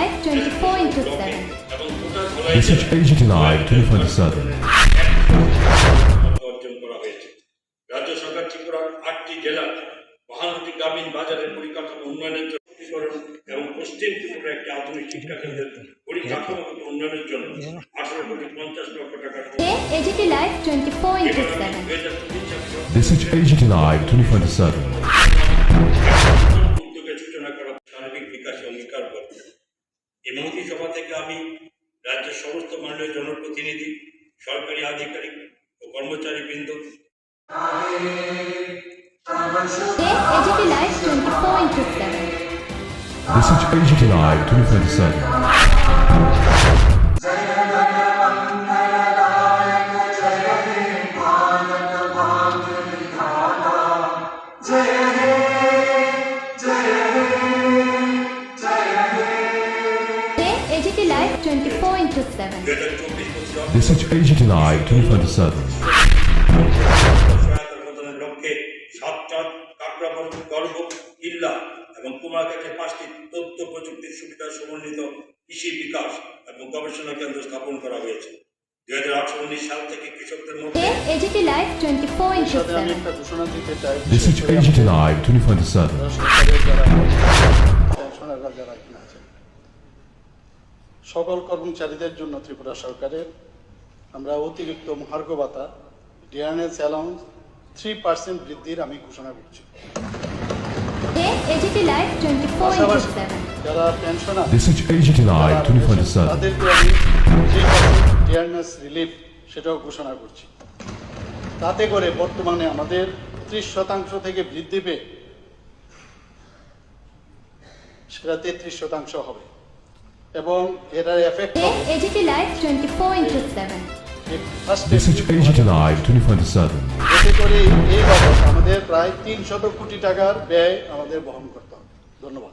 Live 24 into 7. এবং This is AGT Live 24/7. অর্জন করা হয়েছে রাজ্য সরকার ত্রিপুরার আটটি জেলা বাহান্নটি গ্রামীণ বাজারের পরিকাঠামো উন্নয়নের জন্য এবং পশ্চিম ত্রিপুরা একটি আধুনিক শিক্ষা কেন্দ্রের পরিকাঠামোগত উন্নয়নের জন্য আঠারো কোটি পঞ্চাশ লক্ষ টাকা AGT Live 24 into 7. দুই হাজার চব্বিশ সালে This is AGT Live 24/7. উদ্যোগের সূচনা করা সার্বিক বিকাশে অঙ্গীকার করবে এই মন্ত্রিসভা থেকে আমি রাজ্যের সমস্ত মাননীয় জনপ্রতিনিধি সরকারি আধিকারিক ও কর্মচারী বৃন্দ A AGT Live 24 into 7. This is AGT Live 24/7. A 24 into 7. দু হাজার চব্বিশ পঁচিশ This is AGT Live 24/7. সহায়তা প্রদানের লক্ষ্যে সাতচাঁদ কাকরাবন গর্ভ ইল্লা এবং কুমারঘাটে পাঁচটি তথ্য প্রযুক্তির সুবিধা সমন্বিত কৃষি বিকাশ এবং গবেষণা কেন্দ্র স্থাপন করা হয়েছে দুই হাজার উনিশ সাল থেকে কৃষকদের মধ্যে A AGT Live 24 into সাথে সকল কর্মচারীদের জন্য ত্রিপুরা সরকারের আমরা অতিরিক্ত মহার্ঘ ভাতা ডিআরএস অ্যালাউন্স থ্রি পার্সেন্ট বৃদ্ধির আমি ঘোষণা করছি। A AGT Live 24 into পাশাপাশি যারা pensioner This is AGT Live 24/7. তাদেরকে আমি ডিআরএস রিলিফ সেটাও ঘোষণা করছি। তাতে করে বর্তমানে আমাদের ত্রিশ শতাংশ থেকে বৃদ্ধি পেয়ে সেটা তেত্রিশ শতাংশ হবে। এবং এটার effect A live 24 into 7. First This is AGT Live 24/7. এতে করে এই বাবদ আমাদের প্রায় তিনশত কোটি টাকার ব্যয় আমাদের বহন করতে হবে ধন্যবাদ